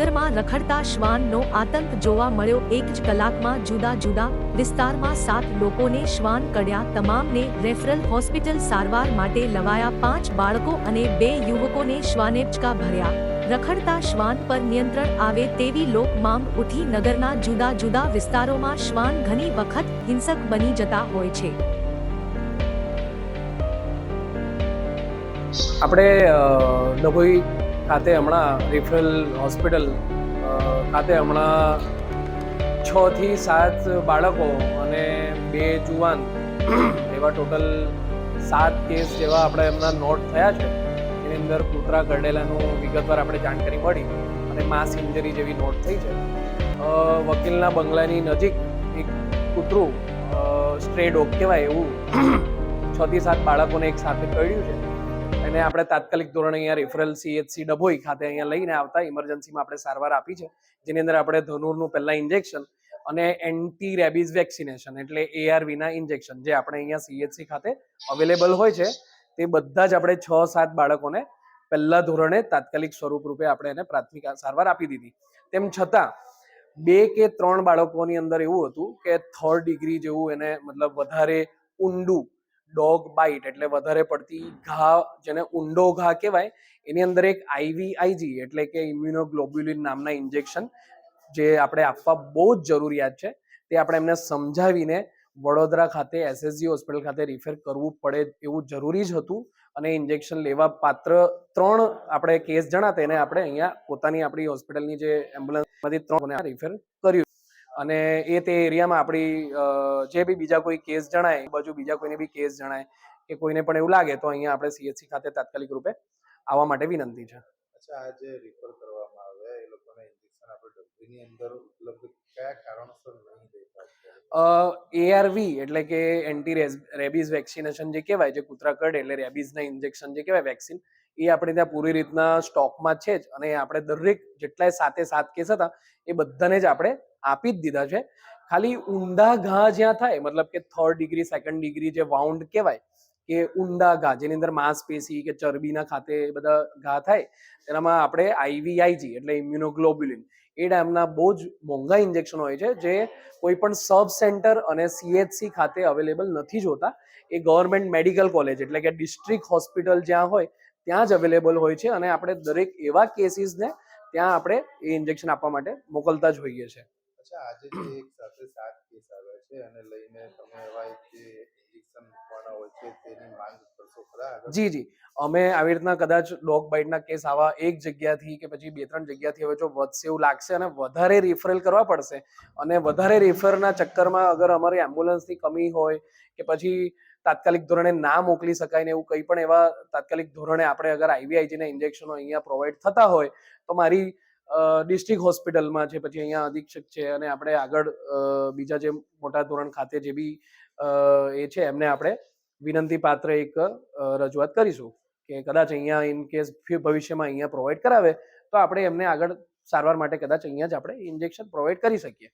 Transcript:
રખડતા શ્વાનનો આતંક જોવા મળ્યો. એક જ કલાકમાં જુદા જુદા વિસ્તારમાં સાત લોકોને શ્વાન કડ્યા તમામને રેફરલ હોસ્પિટલ સારવાર માટે લવાયા પાંચ બાળકો અને બે યુવકોને શ્વાનેપચકા ભર્યા. રખડતા શ્વાન પર નિયંત્રણ આવે તેવી લોક માંગ ઉઠી નગરના જુદા જુદા વિસ્તારોમાં શ્વાન ઘણી વખત હિંસક બની જતા હોય છે. આપણે ખાતે હમણાં રિફરલ હોસ્પિટલ ખાતે હમણાં છ થી સાત બાળકો અને બે જુવાન એવા ટોટલ સાત કેસ જેવા આપણે એમના નોટ થયા છે. એની અંદર કૂતરા કરડેલાનું વિગતવાર આપણે જાણકારી મળી અને માસ ઇન્જરી જેવી નોટ થઈ છે. વકીલના બંગલાની નજીક એક કૂતરું સ્ટ્રે ડોગ કહેવાય એવું છ થી સાત બાળકોને એક સાથે કર્યું છે. એને આપણે તાત્કાલિક ધોરણે અહીંયા રેફરલ સીએચસી ડભોઈ ખાતે અહીંયા લઈને આવતા ઇમરજન્સીમાં આપણે સારવાર આપી છે. જેની અંદર આપણે ધનુરનું પહેલાં ઇન્જેક્શન અને એન્ટી રેબીઝ વેક્સિનેશન એટલે એઆરવીના ઇન્જેક્શન જે આપણે અહીંયા સીએચસી ખાતે અવેલેબલ હોય છે, તે બધા જ આપણે છ સાત બાળકોને પહેલા ધોરણે તાત્કાલિક સ્વરૂપ રૂપે આપણે એને પ્રાથમિક સારવાર આપી દીધી. તેમ છતાં, બે કે ત્રણ બાળકોની અંદર એવું હતું કે થર્ડ ડિગ્રી જેવું એને મતલબ વધારે ઊંડું ડોગ બાઇટ એટલે વધારે પડતી ઘા, જેને ઊંડો ઘા કહેવાય, એની અંદર એક આઈવીઆઈજી એટલે કે ઇમ્યુનોગ્લોબ્યુલિન નામના ઇન્જેક્શન જે આપણે આપવા બહુ જ જરૂરિયાત છે. તે આપણે એમને સમજાવીને વડોદરા ખાતે એસએસજી હોસ્પિટલ ખાતે રિફેર કરવું પડે એવું જરૂરી જ હતું અને ઇન્જેક્શન લેવા પાત્ર ત્રણ આપણે કેસ જણાતા એને આપણે અહીંયા પોતાની આપણી હોસ્પિટલની જે એમ્બ્યુલન્સમાંથી ત્રણ રિફેર કર્યું. અને એ તે એરિયામાં આપણી જે બી બીજા કોઈ કેસ જણાય બાજુ બીજા કોઈને બી કેસ જણાય કે કોઈને પણ એવું લાગે તો અહીંયા આપણે સીએચસી ખાતે તાત્કાલિક રૂપે આવવા માટે વિનંતી છે અચ્છા આ જે રિફર કરવામાં આવે એ લોકોને ઇન્જેક્શન આપણે ડબ્બીની અંદર ઉપલબ્ધ કયા કારણોસર નહીં? એઆરવી એટલે કે એન્ટી રેબીઝ વેક્સિનેશન જે કહેવાય જે કૂતરા કરડે એટલે રેબીઝના ઇન્જેક્શન જે કહેવાય વેક્સિન એ આપણે ત્યાં પૂરી રીતના સ્ટોકમાં છે જ અને આપણે દરેક જેટલાય સાતે સાત કેસ હતા, એ બધાને જ આપણે આપી જ દીધા છે. ખાલી ઊંડા ઘા જ્યાં થાય, મતલબ કે થર્ડ ડિગ્રી સેકન્ડ ડિગ્રી જે વાઉન્ડ કહેવાય, કે ઊંડા ઘા, જેની અંદર માંસપેશી કે ચરબીના ખાતે બધા ઘા થાય, તેનામાં આપણે આઈવીઆઈજી એટલે ઇમ્યુનોગ્લોબ્યુલિન એ ટાઈમના બહુ જ મોંઘા ઇન્જેક્શન હોય છે, જે કોઈ પણ સબ સેન્ટર અને સીએચસી ખાતે અવેલેબલ નથી જોતા. એ ગવર્મેન્ટ મેડિકલ કોલેજ એટલે કે ડિસ્ટ્રિક્ટ હોસ્પિટલ જ્યાં હોય ત્યાં જ અવેલેબલ હોય છે અને આપણે દરેક એવા કેસીસને ત્યાં આપણે એ ઇન્જેક્શન આપવા માટે મોકલતા જ હોઈએ છીએ. અચ્છા આજે જે એક સાથે સાત કેસ આવ્યા છે અને લઈને તમે એવા જે ઇન્જેક્શન મૂકવાના હોય છે તેની માંગ કરશો ખરા જી જી. અમે આવી રીતના કદાચ ડોગ બાઇટના કેસ આવા એક જગ્યાથી કે પછી બે ત્રણ જગ્યાથી હવે જો વધશે એવું લાગશે અને વધારે રિફરલ કરવા પડશે અને વધારે રિફરના ચક્કરમાં અગર અમારી એમ્બ્યુલન્સની કમી હોય કે પછી તાત્કાલિક ધોરણે ના મોકલી શકાય ને એવું કંઈ પણ એવા તાત્કાલિક ધોરણે આપણે અગર આઈવીઆઈજીના ઇન્જેક્શનો અહીંયા પ્રોવાઈડ થતા હોય, તો મારી ડિસ્ટ્રિક્ટ હોસ્પિટલમાં છે, પછી અહીંયા અધિક્ષક છે અને આપણે આગળ બીજા જે મોટા ધોરણ ખાતે જે બી એ છે, એમને આપણે વિનંતી પાત્ર એક રજૂઆત કરીશું કે કદાચ અહીંયા ઇન કેસ ભવિષ્યમાં અહીંયા પ્રોવાઈડ કરાવે, તો આપણે એમને આગળ સારવાર માટે કદાચ અહીંયા જ આપણે ઇન્જેક્શન પ્રોવાઈડ કરી શકીએ.